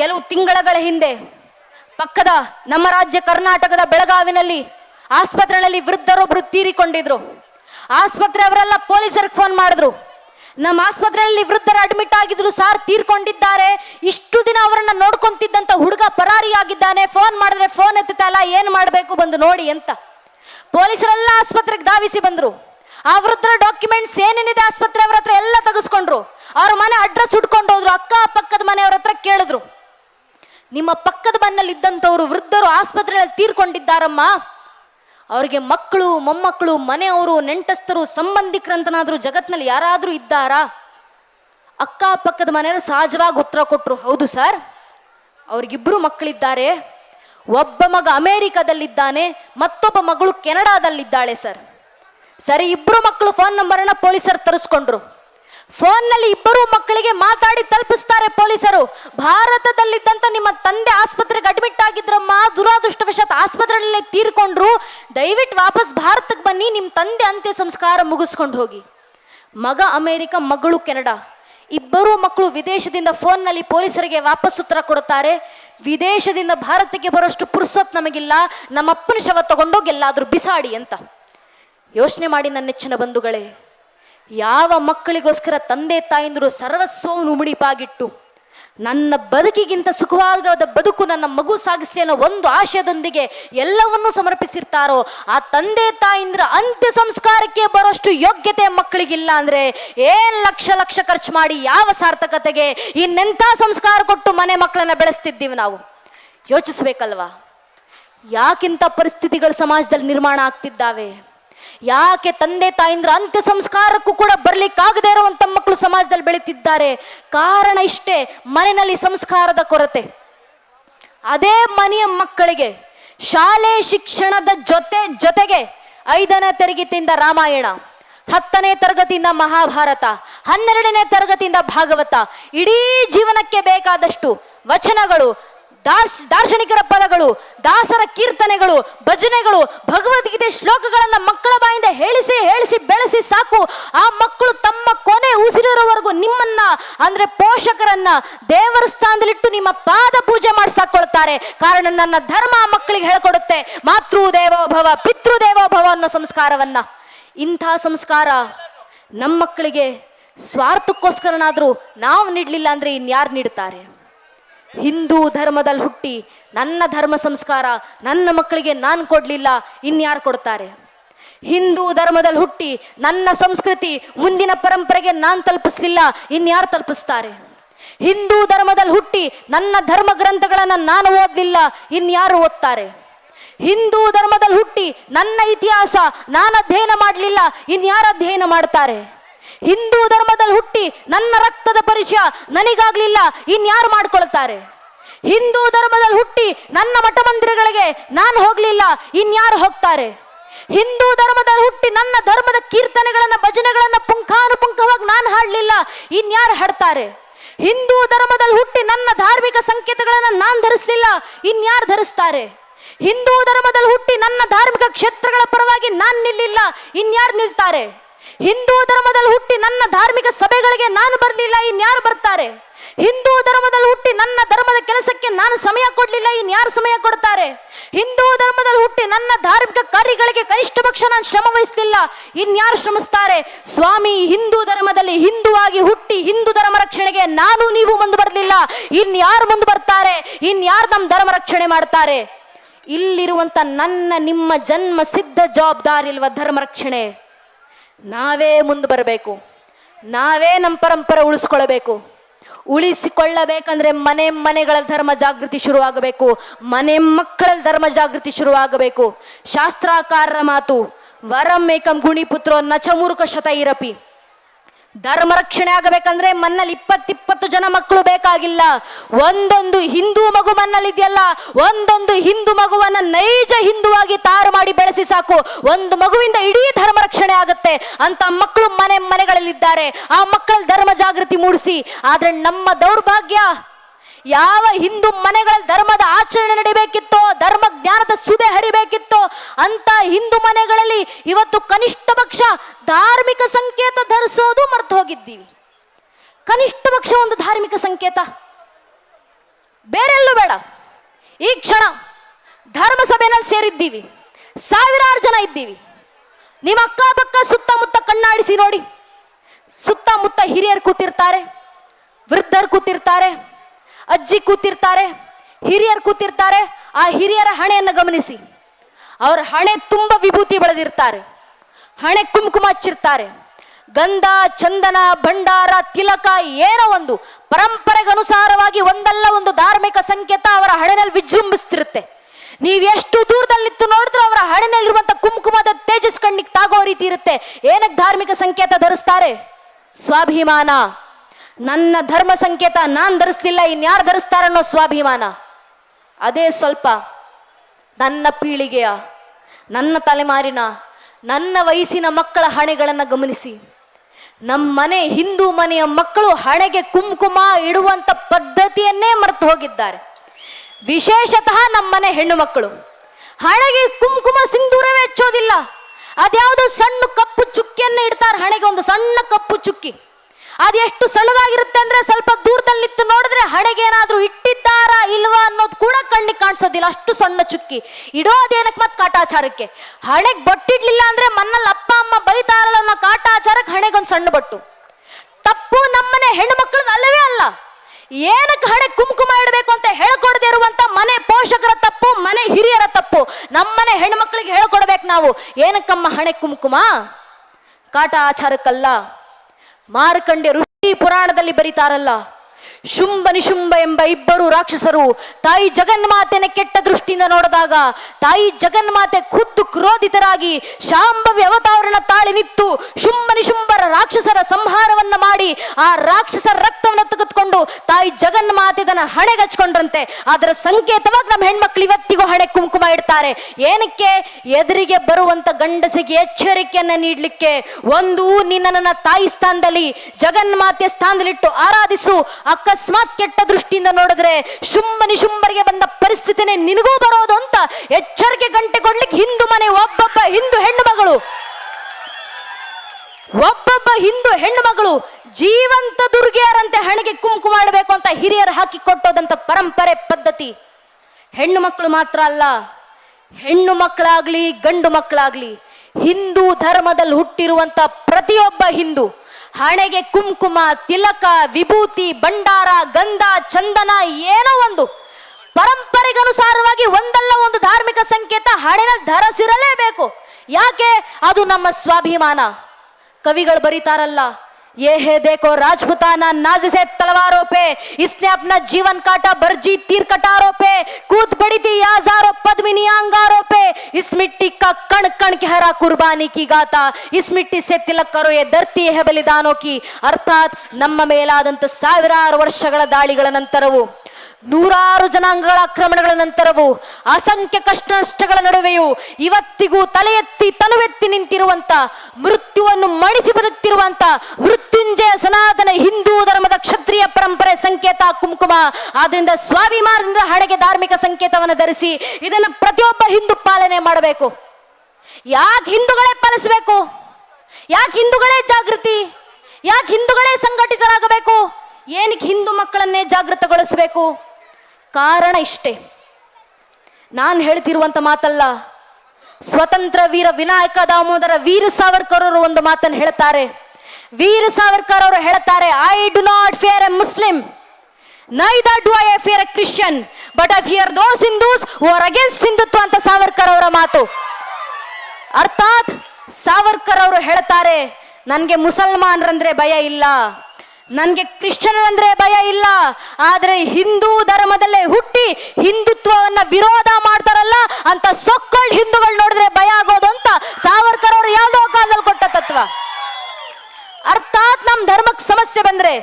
ಕೆಲವು ತಿಂಗಳಗಳ ಹಿಂದೆ ಪಕ್ಕದ ನಮ್ಮ ರಾಜ್ಯ ಕರ್ನಾಟಕದ ಬೆಳಗಾವಿನಲ್ಲಿ ಆಸ್ಪತ್ರೆಗಳಲ್ಲಿ ವೃದ್ಧರೊಬ್ಬರು ತೀರಿಕೊಂಡಿದ್ರು. ಆಸ್ಪತ್ರೆ ಅವರೆಲ್ಲ ಪೊಲೀಸರಿಗೆ ಫೋನ್ ಮಾಡಿದ್ರು. ನಮ್ಮ ಆಸ್ಪತ್ರೆಯಲ್ಲಿ ವೃದ್ಧರು ಅಡ್ಮಿಟ್ ಆಗಿದ್ರು ಸಾರ್ ತೀರ್ಕೊಂಡಿದ್ದಾರೆ. ಇಷ್ಟು ದಿನ ಅವರನ್ನ ನೋಡ್ಕೊಂತಿದ್ದಂತ ಹುಡುಗ ಪರಾರಿಯಾಗಿದ್ದಾನೆ. ಫೋನ್ ಮಾಡಿದ್ರೆ ಫೋನ್ ಎತ್ತಲ್ಲ ಏನ್ ಮಾಡಬೇಕು ಬಂದು ನೋಡಿ ಅಂತ. ಪೊಲೀಸರೆಲ್ಲ ಆಸ್ಪತ್ರೆಗೆ ಧಾವಿಸಿ ಬಂದ್ರು. ಆ ವೃದ್ಧರ ಡಾಕ್ಯುಮೆಂಟ್ಸ್ ಏನೇನಿದೆ ಆಸ್ಪತ್ರೆ ಅವ್ರ ಹತ್ರ ಎಲ್ಲ ತೆಗೆಸ್ಕೊಂಡ್ರು. ಅವ್ರ ಮನೆ ಅಡ್ರೆಸ್ ಹುಡ್ಕೊಂಡು ಹೋದ್ರು. ಅಕ್ಕ ಪಕ್ಕದ ಮನೆಯವ್ರ ಹತ್ರ ಕೇಳಿದ್ರು. ನಿಮ್ಮ ಪಕ್ಕದ ಮನೆಯಲ್ಲಿ ವೃದ್ಧರು ಆಸ್ಪತ್ರೆಯಲ್ಲಿ ತೀರ್ಕೊಂಡಿದ್ದಾರಮ್ಮ. ಅವರಿಗೆ ಮಕ್ಕಳು, ಮೊಮ್ಮಕ್ಕಳು, ಮನೆಯವರು, ನೆಂಟಸ್ಥರು, ಸಂಬಂಧಿಕರಂತನಾದರೂ ಜಗತ್ತಿನಲ್ಲಿ ಯಾರಾದರೂ ಇದ್ದಾರಾ? ಅಕ್ಕಪಕ್ಕದ ಮನೆಯವರು ಸಹಜವಾಗಿ ಉತ್ತರ ಕೊಟ್ಟರು ಹೌದು ಸರ್ ಅವ್ರಿಗಿಬ್ಬರು ಮಕ್ಕಳಿದ್ದಾರೆ. ಒಬ್ಬ ಮಗ ಅಮೇರಿಕಾದಲ್ಲಿದ್ದಾನೆ, ಮತ್ತೊಬ್ಬ ಮಗಳು ಕೆನಡಾದಲ್ಲಿದ್ದಾಳೆ ಸರ್. ಸರಿ ಇಬ್ಬರು ಮಕ್ಕಳು ಫೋನ್ ನಂಬರನ್ನು ಪೊಲೀಸರು ತರಿಸ್ಕೊಂಡ್ರು. ಫೋನ್ನಲ್ಲಿ ಇಬ್ಬರು ಮಕ್ಕಳಿಗೆ ಮಾತಾಡಿ ತಲುಪಿಸ್ತಾರೆ ಪೊಲೀಸರು. ಭಾರತದಲ್ಲಿದ್ದಂತ ನಿಮ್ಮ ತಂದೆ ಆಸ್ಪತ್ರೆಗೆ ಅಡ್ಮಿಟ್ ಆಗಿದ್ರಮ್ಮ. ದುರಾದೃಷ್ಟವಶಾತ್ ಆಸ್ಪತ್ರೆಯಲ್ಲೇ ತೀರ್ಕೊಂಡ್ರು. ದಯವಿಟ್ಟು ವಾಪಸ್ ಭಾರತಕ್ಕೆ ಬನ್ನಿ. ನಿಮ್ಮ ತಂದೆ ಅಂತ್ಯ ಸಂಸ್ಕಾರ ಮುಗಿಸ್ಕೊಂಡು ಹೋಗಿ. ಮಗ ಅಮೇರಿಕ, ಮಗಳು ಕೆನಡಾ. ಇಬ್ಬರೂ ಮಕ್ಕಳು ವಿದೇಶದಿಂದ ಫೋನ್ನಲ್ಲಿ ಪೊಲೀಸರಿಗೆ ವಾಪಸ್ ಉತ್ತರ ಕೊಡುತ್ತಾರೆ. ವಿದೇಶದಿಂದ ಭಾರತಕ್ಕೆ ಬರೋಷ್ಟು ಪುರ್ಸೊತ್ ನಮಗಿಲ್ಲ. ನಮ್ಮಪ್ಪನ ಶವ ತಗೊಂಡೋಗಿ ಎಲ್ಲಾದರೂ ಬಿಸಾಡಿ ಅಂತ. ಯೋಚನೆ ಮಾಡಿ ನನ್ನ ನೆಚ್ಚಿನ ಬಂಧುಗಳೇ. ಯಾವ ಮಕ್ಕಳಿಗೋಸ್ಕರ ತಂದೆ ತಾಯಿಂದರು ಸರ್ವಸ್ವವನ್ನು ಮುಡಿಪಾಗಿಟ್ಟು, ನನ್ನ ಬದುಕಿಗಿಂತ ಸುಖವಾದ ಬದುಕು ನನ್ನ ಮಗು ಸಾಗಿಸ್ಲಿ ಅನ್ನೋ ಒಂದು ಆಶಯದೊಂದಿಗೆ ಎಲ್ಲವನ್ನೂ ಸಮರ್ಪಿಸಿರ್ತಾರೋ, ಆ ತಂದೆ ತಾಯಿಂದ್ರ ಅಂತ್ಯ ಸಂಸ್ಕಾರಕ್ಕೆ ಬರೋಷ್ಟು ಯೋಗ್ಯತೆ ಮಕ್ಕಳಿಗಿಲ್ಲ ಅಂದ್ರೆ ಏನ್ ಲಕ್ಷ ಲಕ್ಷ ಖರ್ಚು ಮಾಡಿ ಯಾವ ಸಾರ್ಥಕತೆಗೆ ಇನ್ನೆಂಥ ಸಂಸ್ಕಾರ ಕೊಟ್ಟು ಮನೆ ಮಕ್ಕಳನ್ನ ಬೆಳೆಸ್ತಿದ್ದೀವಿ ನಾವು? ಯೋಚಿಸ್ಬೇಕಲ್ವಾ? ಯಾಕಿಂತ ಪರಿಸ್ಥಿತಿಗಳು ಸಮಾಜದಲ್ಲಿ ನಿರ್ಮಾಣ ಆಗ್ತಿದ್ದಾವೆ? ಯಾಕೆ ತಂದೆ ತಾಯಿಂದ್ರ ಅಂತ್ಯ ಸಂಸ್ಕಾರಕ್ಕೂ ಕೂಡ ಬರ್ಲಿಕ್ಕಾಗದೇ ಇರುವಂತ ಮಕ್ಕಳು ಸಮಾಜದಲ್ಲಿ ಬೆಳೀತಿದ್ದಾರೆ. ಕಾರಣ ಇಷ್ಟೇ, ಮನೆಯಲ್ಲಿ ಸಂಸ್ಕಾರದ ಕೊರತೆ. ಅದೇ ಮನೆಯ ಮಕ್ಕಳಿಗೆ ಶಾಲೆ ಶಿಕ್ಷಣದ ಜೊತೆ, ಜೊತೆಗೆ ಐದನೇ ತರಗತಿಯಿಂದ ರಾಮಾಯಣ, ಹತ್ತನೇ ತರಗತಿಯಿಂದ ಮಹಾಭಾರತ, ಹನ್ನೆರಡನೇ ತರಗತಿಯಿಂದ ಭಾಗವತ, ಇಡೀ ಜೀವನಕ್ಕೆ ಬೇಕಾದಷ್ಟು ವಚನಗಳು ದಾರ್ಶ್, ದಾರ್ಶನಿಕರ ಪದಗಳು, ದಾಸರ ಕೀರ್ತನೆಗಳು, ಭಜನೆಗಳು, ಭಗವದ್ಗೀತೆ ಶ್ಲೋಕಗಳನ್ನು ಮಕ್ಕಳ ಬಾಯಿಂದ ಹೇಳಿಸಿ ಹೇಳಿಸಿ, ಬೆಳೆಸಿ ಸಾಕು. ಆ ಮಕ್ಕಳು ತಮ್ಮ ಕೊನೆ ಉಸಿರಿರೋವರೆಗೂ ನಿಮ್ಮನ್ನ, ಅಂದ್ರೆ ಪೋಷಕರನ್ನ ದೇವರ ಸ್ಥಾನದಲ್ಲಿಟ್ಟು ನಿಮ್ಮ ಪಾದ ಪೂಜೆ ಮಾಡಿಸಾಕೊಳ್ತಾರೆ ಕಾರಣ ನನ್ನ ಧರ್ಮ ಮಕ್ಕಳಿಗೆ ಹೇಳ್ಕೊಡುತ್ತೆ. ಮಾತೃ ದೇವೋಭವ ಪಿತೃ ದೇವೋಭವ ಅನ್ನೋ ಸಂಸ್ಕಾರವನ್ನ. ಇಂಥ ಸಂಸ್ಕಾರ ನಮ್ಮ ಮಕ್ಕಳಿಗೆ ಸ್ವಾರ್ಥಕ್ಕೋಸ್ಕರನಾದರೂ ನಾವು ನೀಡಲಿಲ್ಲ ಅಂದರೆ ಇನ್ಯಾರು ನೀಡ್ತಾರೆ? ಹಿಂದೂ ಧರ್ಮದಲ್ಲಿ ಹುಟ್ಟಿ ನನ್ನ ಧರ್ಮ ಸಂಸ್ಕಾರ ನನ್ನ ಮಕ್ಕಳಿಗೆ ನಾನು ಕೊಡಲಿಲ್ಲ, ಇನ್ಯಾರು ಕೊಡ್ತಾರೆ? ಹಿಂದೂ ಧರ್ಮದಲ್ಲಿ ಹುಟ್ಟಿ ನನ್ನ ಸಂಸ್ಕೃತಿ ಮುಂದಿನ ಪರಂಪರೆಗೆ ನಾನು ತಲುಪಿಸ್ಲಿಲ್ಲ, ಇನ್ಯಾರು ತಲುಪಿಸ್ತಾರೆ? ಹಿಂದೂ ಧರ್ಮದಲ್ಲಿ ಹುಟ್ಟಿ ನನ್ನ ಧರ್ಮ ಗ್ರಂಥಗಳನ್ನು ನಾನು ಓದಲಿಲ್ಲ, ಇನ್ಯಾರು ಓದ್ತಾರೆ? ಹಿಂದೂ ಧರ್ಮದಲ್ಲಿ ಹುಟ್ಟಿ ನನ್ನ ಇತಿಹಾಸ ನಾನು ಅಧ್ಯಯನ ಮಾಡಲಿಲ್ಲ, ಇನ್ಯಾರು ಅಧ್ಯಯನ ಮಾಡ್ತಾರೆ? ಹಿಂದೂ ಧರ್ಮದಲ್ಲಿ ಹುಟ್ಟಿ ನನ್ನ ರಕ್ತದ ಪರಿಚಯ ನನಗಾಗ್ಲಿಲ್ಲ, ಇನ್ಯಾರು ಮಾಡ್ಕೊಳ್ತಾರೆ? ಹಿಂದೂ ಧರ್ಮದಲ್ಲಿ ಹುಟ್ಟಿ ನನ್ನ ಮಠ ಮಂದಿರಗಳಿಗೆ ನಾನು ಹೋಗ್ಲಿಲ್ಲ, ಇನ್ಯಾರು ಹೋಗ್ತಾರೆ? ಹಿಂದೂ ಧರ್ಮದಲ್ಲಿ ಹುಟ್ಟಿ ನನ್ನ ಧರ್ಮದ ಕೀರ್ತನೆಗಳನ್ನ, ಭಜನೆಗಳನ್ನ ಪುಂಖಾನುಪುಂಖವಾಗಿ ನಾನು ಹಾಡಲಿಲ್ಲ, ಇನ್ಯಾರು ಹಾಡ್ತಾರೆ? ಹಿಂದೂ ಧರ್ಮದಲ್ಲಿ ಹುಟ್ಟಿ ನನ್ನ ಧಾರ್ಮಿಕ ಸಂಕೇತಗಳನ್ನ ನಾನು ಧರಿಸಲಿಲ್ಲ, ಇನ್ಯಾರು ಧರಿಸ್ತಾರೆ? ಹಿಂದೂ ಧರ್ಮದಲ್ಲಿ ಹುಟ್ಟಿ ನನ್ನ ಧಾರ್ಮಿಕ ಕ್ಷೇತ್ರಗಳ ಪರವಾಗಿ ನಾನು ನಿಲ್ಲಿಲ್ಲ, ಇನ್ಯಾರು ನಿಲ್ತಾರೆ? ಹಿಂದೂ ಧರ್ಮದಲ್ಲಿ ಹುಟ್ಟಿ ನನ್ನ ಧಾರ್ಮಿಕ ಸಭೆಗಳಿಗೆ ನಾನು ಬರಲಿಲ್ಲ ಇನ್ಯಾರು ಬರ್ತಾರೆ? ಹಿಂದೂ ಧರ್ಮದಲ್ಲಿ ಹುಟ್ಟಿ ನನ್ನ ಧರ್ಮದ ಕೆಲಸಕ್ಕೆ ನಾನು ಸಮಯ ಕೊಡಲಿಲ್ಲ ಇನ್ಯಾರು ಸಮಯ ಕೊಡ್ತಾರೆ? ಹಿಂದೂ ಧರ್ಮದಲ್ಲಿ ಹುಟ್ಟಿ ನನ್ನ ಧಾರ್ಮಿಕ ಕಾರ್ಯಗಳಿಗೆ ಕನಿಷ್ಠ ಪಕ್ಷ ನಾನು ಶ್ರಮ ವಹಿಸ್ತಿಲ್ಲ ಇನ್ಯಾರು ಶ್ರಮಿಸ್ತಾರೆ? ಸ್ವಾಮಿ, ಹಿಂದೂ ಧರ್ಮದಲ್ಲಿ ಹಿಂದೂ ಆಗಿ ಹುಟ್ಟಿ ಹಿಂದೂ ಧರ್ಮ ರಕ್ಷಣೆಗೆ ನಾನು ನೀವು ಮುಂದೆ ಬರಲಿಲ್ಲ ಇನ್ಯಾರು ಮುಂದೆ ಬರ್ತಾರೆ? ಇನ್ಯಾರು ನಮ್ಮ ಧರ್ಮ ರಕ್ಷಣೆ ಮಾಡ್ತಾರೆ? ಇಲ್ಲಿರುವಂತ ನನ್ನ ನಿಮ್ಮ ಜನ್ಮ ಸಿದ್ಧ ಜವಾಬ್ದಾರಿ ಇಲ್ವ ಧರ್ಮ ರಕ್ಷಣೆ? ನಾವೇ ಮುಂದೆ ಬರಬೇಕು. ನಾವೇ ನಮ್ಮ ಪರಂಪರೆ ಉಳಿಸ್ಕೊಳ್ಬೇಕು. ಉಳಿಸಿಕೊಳ್ಳಬೇಕಂದ್ರೆ ಮನೆ ಮನೆಗಳ ಧರ್ಮ ಜಾಗೃತಿ ಶುರುವಾಗಬೇಕು. ಮನೆ ಮಕ್ಕಳ ಧರ್ಮ ಜಾಗೃತಿ ಶುರುವಾಗಬೇಕು. ಶಾಸ್ತ್ರಾಕಾರರ ಮಾತು, ವರಂ ಏಕಂ ಗುಣಿಪುತ್ರೋ ನಚಮೂರ್ಖ ಶತ ಇರಪಿ ಧರ್ಮ ರಕ್ಷಣೆ ಆಗಬೇಕಂದ್ರೆ ಮನ್ನಲ್ಲಿ ಇಪ್ಪತ್ತಿಪ್ಪತ್ತು ಜನ ಮಕ್ಕಳು ಬೇಕಾಗಿಲ್ಲ. ಒಂದೊಂದು ಹಿಂದೂ ಮಗು ಮನ್ನಲ್ಲಿ ಇದೆಯಲ್ಲ ಒಂದೊಂದು ಹಿಂದೂ ಮಗುವನ್ನ ನೈಜ ಹಿಂದುವಾಗಿ ತಾರು ಮಾಡಿ ಬೆಳೆಸಿ ಸಾಕು. ಒಂದು ಮಗುವಿಂದ ಇಡೀ ಧರ್ಮ ರಕ್ಷಣೆ ಆಗುತ್ತೆ. ಅಂತ ಮಕ್ಕಳು ಮನೆ ಮನೆಗಳಲ್ಲಿದ್ದಾರೆ. ಆ ಮಕ್ಕಳ ಧರ್ಮ ಜಾಗೃತಿ ಮೂಡಿಸಿ. ಆದ್ರೆ ನಮ್ಮ ದೌರ್ಭಾಗ್ಯ ಯಾವ ಹಿಂದೂ ಮನೆಗಳ ಧರ್ಮದ ಆಚರಣೆ ನಡಿಬೇಕಿತ್ತೋ, ಧರ್ಮ ಜ್ಞಾನದ ಸುದೆ ಹರಿಬೇಕಿತ್ತೋ ಅಂತ ಹಿಂದೂ ಮನೆಗಳಲ್ಲಿ ಇವತ್ತು ಕನಿಷ್ಠ ಪಕ್ಷ ಧಾರ್ಮಿಕ ಸಂಕೇತ ಧರಿಸೋದು ಮರ್ತು ಹೋಗಿದ್ದೀವಿ. ಕನಿಷ್ಠ ಪಕ್ಷ ಒಂದು ಧಾರ್ಮಿಕ ಸಂಕೇತ. ಬೇರೆಲ್ಲೂ ಬೇಡ. ಈ ಕ್ಷಣ ಧರ್ಮ ಸಭೆನಲ್ಲಿ ಸೇರಿದ್ದೀವಿ. ಸಾವಿರಾರು ಜನ ಇದ್ದೀವಿ. ನಿಮ್ಮ ಅಕ್ಕಪಕ್ಕ ಸುತ್ತಮುತ್ತ ಕಣ್ಣಾಡಿಸಿ ನೋಡಿ. ಸುತ್ತಮುತ್ತ ಹಿರಿಯರು ಕೂತಿರ್ತಾರೆ, ವೃದ್ಧರು ಕೂತಿರ್ತಾರೆ. ಅಜ್ಜಿ ಕೂತಿರ್ತಾರೆ, ಹಿರಿಯರು ಕೂತಿರ್ತಾರೆ, ಆ ಹಿರಿಯರ ಹಣೆಯನ್ನು ಗಮನಿಸಿ. ಅವರ ಹಣೆ ತುಂಬ ವಿಭೂತಿ ಬೆಳೆದಿರ್ತಾರೆ. ಹಣೆ ಕುಂಕುಮ ಹಚ್ಚಿರ್ತಾರೆ. ಗಂಧ, ಚಂದನ, ಭಂಡಾರ, ತಿಲಕ ಏನೋ ಒಂದು ಪರಂಪರೆಗನುಸಾರವಾಗಿ ಒಂದಲ್ಲ ಒಂದು ಧಾರ್ಮಿಕ ಸಂಕೇತ ಅವರ ಹಣೆಯಲ್ಲಿ ವಿಜೃಂಭಿಸ್ತಿರುತ್ತೆ. ಎಷ್ಟು ದೂರದಲ್ಲಿ ನಿಂತು ನೋಡಿದ್ರು ಅವರ ಹಣೆನಲ್ಲಿರುವಂತ ಕುಂಕುಮದ ತೇಜಸ್ ಕಣ್ಣಿಗೆ ತಾಗೋ ರೀತಿ ಇರುತ್ತೆ. ಏನಕ್ಕೆ ಧಾರ್ಮಿಕ ಸಂಕೇತ ಧರಿಸ್ತಾರೆ? ಸ್ವಾಭಿಮಾನ. ನನ್ನ ಧರ್ಮ ಸಂಕೇತ ನಾನು ಧರಿಸ್ತಿಲ್ಲ, ಇನ್ಯಾರು ಧರಿಸ್ತಾರನ್ನೋ ಸ್ವಾಭಿಮಾನ. ಅದೇ ಸ್ವಲ್ಪ ನನ್ನ ಪೀಳಿಗೆಯ, ನನ್ನ ತಲೆಮಾರಿನ, ನನ್ನ ವಯಸ್ಸಿನ ಮಕ್ಕಳ ಹಣೆಗಳನ್ನು ಗಮನಿಸಿ. ನಮ್ಮ ಮನೆ, ಹಿಂದೂ ಮನೆಯ ಮಕ್ಕಳು ಹಣೆಗೆ ಕುಂಕುಮ ಇಡುವಂತ ಪದ್ಧತಿಯನ್ನೇ ಮರೆತು ಹೋಗಿದ್ದಾರೆ. ವಿಶೇಷತಃ ನಮ್ಮನೆ ಹೆಣ್ಣು ಮಕ್ಕಳು. ಹಣೆಗೆ ಕುಂಕುಮ ಸಿಂಧೂರವೇ ಹಚ್ಚೋದಿಲ್ಲ ಅದ್ಯಾವುದೋ ಸಣ್ಣ ಕಪ್ಪು ಚುಕ್ಕಿಯನ್ನೇ ಇಡ್ತಾರೆ, ಹಣೆಗೆ ಒಂದು ಸಣ್ಣ ಕಪ್ಪು ಚುಕ್ಕಿ. ಅದು ಎಷ್ಟು ಸಣ್ಣದಾಗಿರುತ್ತೆ ಅಂದ್ರೆ ಸ್ವಲ್ಪ ದೂರದಲ್ಲಿ ನಿಂತು ನೋಡಿದ್ರೆ ಹಣೆಗೆ ಏನಾದ್ರೂ ಇಟ್ಟಿದ್ದಾರಾ ಇಲ್ವಾ ಅನ್ನೋದು ಕೂಡ ಕಣ್ಣಿಗೆ ಕಾಣಿಸೋದಿಲ್ಲ. ಅಷ್ಟು ಸಣ್ಣ ಚುಕ್ಕಿ. ಇಡೋದೇನಕ್ಕೆ ಮತ್ತೆ ಕಾಟಾಚಾರಕ್ಕೆ? ಹಣೆಗೆ ಬಟ್ಟಿಡ್ಲಿಲ್ಲ ಅಂದ್ರೆ ಮನ್ನಲ್ಲಿ ಅಪ್ಪ, ಅಮ್ಮ ಬೈತಾರಲ್ಲ ಅನ್ನೋ ಕಾಟಾಚಾರಕ್ಕೆ ಹಣೆಗೊಂದು ಸಣ್ಣ ಬಟ್ಟು. ತಪ್ಪು ನಮ್ಮನೆ ಹೆಣ್ಣು ಮಕ್ಕಳನ್ನ ಅಲ್ಲವೇ ಅಲ್ಲ. ಏನಕ್ಕೆ ಹಣೆ ಕುಂಕುಮ ಇಡಬೇಕು ಅಂತ ಹೇಳ್ಕೊಡದೇ ಇರುವಂತ ಮನೆ ಪೋಷಕರ ತಪ್ಪು, ಮನೆ ಹಿರಿಯರ ತಪ್ಪು. ನಮ್ಮನೆ ಹೆಣ್ಣು ಮಕ್ಕಳಿಗೆ ಹೇಳ್ಕೊಡ್ಬೇಕು ನಾವು. ಏನಕ್ಕಮ್ಮ ಹಣೆ ಕುಂಕುಮ? ಕಾಟ ಆಚಾರಕ್ಕಲ್ಲ ಮಾರ್ಕಂಡ್ಯ ಋಷಿ ಪುರಾಣದಲ್ಲಿ ಬರೀತಾರಲ್ಲ. ಶುಂಭ ನಿಶುಂಭ ಎಂಬ ಇಬ್ಬರು ರಾಕ್ಷಸರು ತಾಯಿ ಜಗನ್ಮಾತೆನ ಕೆಟ್ಟ ದೃಷ್ಟಿಯಿಂದ ನೋಡಿದಾಗ ತಾಯಿ ಜಗನ್ಮಾತೆ ಖುದ್ದು ಕ್ರೋಧಿತರಾಗಿ ಶಾಂಭವಿ ಅವತಾರಣ ತಾಳಿ ನಿತ್ತು ಶುಂಭ ನಿಶುಂಭರ ರಾಕ್ಷಸರ ಸಂಹಾರವನ್ನ ಮಾಡಿ ಆ ರಾಕ್ಷಸರ ರಕ್ತವನ್ನು ತೆಗೆದುಕೊಂಡು ತಾಯಿ ಜಗನ್ಮಾತೆ ತನ್ನ ಹಣೆಗಚ್ಕೊಂಡ್ರಂತೆ ಅದರ ಸಂಕೇತವಾಗಿ ನಮ್ಮ ಹೆಣ್ಮಕ್ಳು ಇವತ್ತಿಗೂ ಹಣೆ ಕುಂಕುಮ ಇಡ್ತಾರೆ. ಏನಕ್ಕೆ? ಎದುರಿಗೆ ಬರುವಂತ ಗಂಡಸಿಗೆ ಎಚ್ಚರಿಕೆಯನ್ನ ನೀಡಲಿಕ್ಕೆ. ಒಂದು ನಿನ್ನ ನನ್ನ ತಾಯಿ ಸ್ಥಾನದಲ್ಲಿ ಜಗನ್ಮಾತೆ ಸ್ಥಾನದಲ್ಲಿಟ್ಟು ಆರಾಧಿಸು. ಅಕಸ್ಮಾತ್ ಕೆಟ್ಟ ದೃಷ್ಟಿಯಿಂದ ನೋಡಿದ್ರೆ ಶುಂಭ ಶುಂಬರಿಗೆ ಬಂದ ಪರಿಸ್ಥಿತಿನೇ ನಿನಗೂ ಬರೋದು ಅಂತ ಎಚ್ಚರಿಕೆ ಗಂಟೆ ಕೊಡ್ಲಿಕ್ಕೆ ಹಿಂದೂ ಮನೆ ಒಬ್ಬೊಬ್ಬ ಹಿಂದೂ ಹೆಣ್ಣು ಮಗಳು ಒಬ್ಬೊಬ್ಬ ಹಿಂದೂ ಹೆಣ್ಣು ಮಗಳು ಜೀವಂತ ದುರ್ಗಿಯರಂತೆ ಹಣೆಗೆ ಕುಂಕು ಮಾಡಬೇಕು ಅಂತ ಹಿರಿಯರು ಹಾಕಿ ಕೊಟ್ಟೋದಂತ ಪರಂಪರೆ ಪದ್ಧತಿ. ಹೆಣ್ಣು ಮಕ್ಕಳು ಮಾತ್ರ ಅಲ್ಲ, ಹೆಣ್ಣು ಮಕ್ಕಳಾಗ್ಲಿ ಗಂಡು ಮಕ್ಕಳಾಗ್ಲಿ ಹಿಂದೂ ಧರ್ಮದಲ್ಲಿ ಹುಟ್ಟಿರುವಂತ ಪ್ರತಿಯೊಬ್ಬ ಹಿಂದೂ ಹಣೆಗೆ ಕುಂಕುಮ, ತಿಲಕ, ವಿಭೂತಿ, ಭಂಡಾರ, ಗಂಧ, ಚಂದನ ಏನೋ ಒಂದು. ಪರಂಪರೆಗನುಸಾರವಾಗಿ ಒಂದಲ್ಲ ಒಂದು ಧಾರ್ಮಿಕ ಸಂಕೇತ ಹಣೆನಲ್ಲಿ ಧರಿಸಿರಲೇಬೇಕು. ಯಾಕೆ? ಅದು ನಮ್ಮ ಸ್ವಾಭಿಮಾನ. ಕವಿಗಳು ಬರೀತಾರಲ್ಲ ಏಹೇ ದೇಕೋ ರಾಜ್ಪುತಾನ ನಾಜಿಸೆ ತಲವಾರೋ ಪೇ ಇಸ್ನೆ ಅಪ್ನ ಜೀವನ್ ಕಾಟ ಬರ್ಜಿ ತೀರ್ಕಟಾರೋಪೆ ಕೂತ್ ಬಡಿತಿ ಯಾಜಾರೋ ಪದ್ಮಿನಿ ಅಂಗಾರೋ याजारों पद्मिनी अंगारों पे इस मिट्टी का कण कण कहरा कुर्बानी की गाता इस मिट्टी से तिलक करो ये धरती है ಬಲಿದಾನೋ ಕಿ ಅರ್ಥಾತ್ ನಮ್ಮ ಮೇಲಾದಂತ ಸಾವಿರಾರು ವರ್ಷಗಳ ದಾಳಿಗಳ ನಂತರವು ನೂರಾರು ಜನಾಂಗಗಳ ಆಕ್ರಮಣಗಳ ನಂತರವೂ, ಅಸಂಖ್ಯ ಕಷ್ಟ ನಷ್ಟಗಳ ನಡುವೆಯೂ ಇವತ್ತಿಗೂ ತಲೆ ತಲುವೆತ್ತಿ ನಿಂತಿರುವಂತ, ಮೃತ್ಯುವನ್ನು ಮಣಿಸಿ ಬದುಕ್ತಿರುವಂತ, ಮೃತ್ಯುಂಜಯ ಸನಾತನ ಹಿಂದೂ ಧರ್ಮದ ಕ್ಷತ್ರಿಯ ಪರಂಪರೆ ಸಂಕೇತ ಕುಂಕುಮ, ಆದ್ರಿಂದ ಸ್ವಾಭಿಮಾನದಿಂದ ಹಣೆಗೆ ಧಾರ್ಮಿಕ ಸಂಕೇತವನ್ನು ಧರಿಸಿ ಇದನ್ನು ಪ್ರತಿಯೊಬ್ಬ ಹಿಂದೂ ಪಾಲನೆ ಮಾಡಬೇಕು. ಯಾಕೆ ಹಿಂದೂಗಳೇ ಪಾಲಿಸಬೇಕು? ಯಾಕೆ ಹಿಂದೂಗಳೇ ಜಾಗೃತಿ? ಯಾಕೆ ಹಿಂದೂಗಳೇ ಸಂಘಟಿತರಾಗಬೇಕು? ಏನಕ್ಕೆ ಹಿಂದೂ ಮಕ್ಕಳನ್ನೇ ಜಾಗೃತಗೊಳಿಸಬೇಕು? ಕಾರಣ ಇಷ್ಟೇ. ನಾನು ಹೇಳ್ತಿರುವಂತ ಮಾತಲ್ಲ, ಸ್ವತಂತ್ರ ವೀರ ವಿನಾಯಕ ದಾಮೋದರ ವೀರ ಸಾವರ್ಕರ್ ಅವರು ಒಂದು ಮಾತನ್ನು ಹೇಳ್ತಾರೆ. ವೀರ ಸಾವರ್ಕರ್ ಅವರು ಹೇಳ್ತಾರೆ I do not fear a Muslim neither do I fear a Christian but I fear those Hindus are against Hindutva ಅಂತ ಸಾವರ್ಕರ್ ಅವರ ಮಾತು. ಅರ್ಥಾತ್ ಸಾವರ್ಕರ್ ಅವರು ಹೇಳ್ತಾರೆ, ನನಗೆ ಮುಸಲ್ಮಾನರಂದ್ರೆ ಭಯ ಇಲ್ಲ. ನನಗೆ ಕ್ರಿಶ್ಚಿಯನರಂದ್ರೆ ಭಯ ಇಲ್ಲ. ಆದರೆ ಹಿಂದೂ ಧರ್ಮದಲ್ಲೇ ಹುಟ್ಟಿ ಹಿಂದುತ್ವವನ್ನ ವಿರೋಧ ಮಾಡ್ತಾರಲ್ಲ, ಅಂತ ಸೊಕ್ಕಳ್ ಹಿಂದೂಗಳು ನೋಡಿದ್ರೆ ಭಯ ಆಗೋದು ಅಂತ ಸಾವರ್ಕರ್ ಅವರು ಯಾವುದೋ ಕಾಲದಲ್ಲಿ ಕೊಟ್ಟ ತತ್ವ. ಅರ್ಥಾತ್ ನಮ್ಮ ಧರ್ಮಕ್ಕೆ ಸಮಸ್ಯೆ ಬಂದ್ರೆ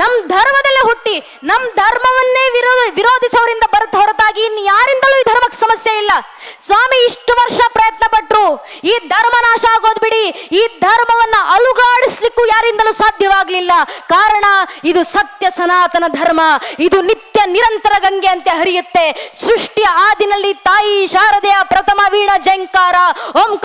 ನಮ್ಮ ಧರ್ಮದಲ್ಲೇ ಹುಟ್ಟಿ ನಮ್ಮ ಧರ್ಮವನ್ನೇ ವಿರೋಧ ವಿರೋಧಿಸೋರಿಂದ ಬರುತ್ತ ಹೊರತಾಗಿ ಇನ್ನು ಯಾರಿಂದಲೂ ಈ ಧರ್ಮಕ್ಕೆ ಸಮಸ್ಯೆ ಇಲ್ಲ. ಸ್ವಾಮಿ, ಇಷ್ಟು ವರ್ಷ ಈ ಧರ್ಮ ನಾಶ ಆಗೋದು ಬಿಡಿ. ಈ ಧರ್ಮವನ್ನ ಅಲುಗಾಡಿಸ್ಲಿಕ್ಕೂ ಯಾರಿಂದಲೂ ಸಾಧ್ಯವಾಗಲಿಲ್ಲ. ಕಾರಣ ಇದು ಸತ್ಯ ಸನಾತನ ಧರ್ಮ. ಇದು ನಿತ್ಯ ನಿರಂತರ ಗಂಗೆ ಅಂತೆ ಹರಿಯುತ್ತೆ. ಸೃಷ್ಟಿಯ ಆದಿನಲ್ಲಿ ತಾಯಿ ಶಾರದೆಯ ಪ್ರಥಮ ವೀಣ ಜಂಕಾರ ಓಂ